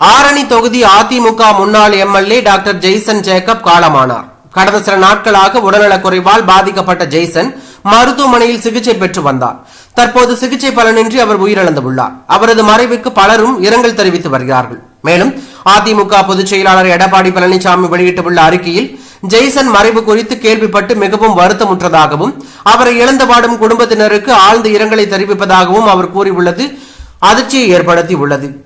ஆரணி தொகுதி அதிமுக முன்னாள் MLA doctor Jaison Jacob காலமானார். கடந்த சில நாட்களாக உடல்நலக் குறைவால் பாதிக்கப்பட்ட ஜெய்சன் மருத்துவமனையில் சிகிச்சை பெற்று வந்தார். தற்போது சிகிச்சை பலனின்றி அவர் உயிரிழந்துள்ளார். அவரது மறைவுக்கு பலரும் இரங்கல் தெரிவித்து வருகிறார்கள். மேலும் அதிமுக பொதுச் செயலாளர் எடப்பாடி பழனிசாமி வெளியிட்டுள்ள அறிக்கையில் ஜெய்சன் மறைவு குறித்து கேள்விப்பட்டு மிகவும் வருத்தமுற்றதாகவும் அவரை இழந்துபாடும் குடும்பத்தினருக்கு ஆழ்ந்த இரங்கலை தெரிவிப்பதாகவும் அவர் கூறியுள்ளது அதிர்ச்சியை ஏற்படுத்தி உள்ளது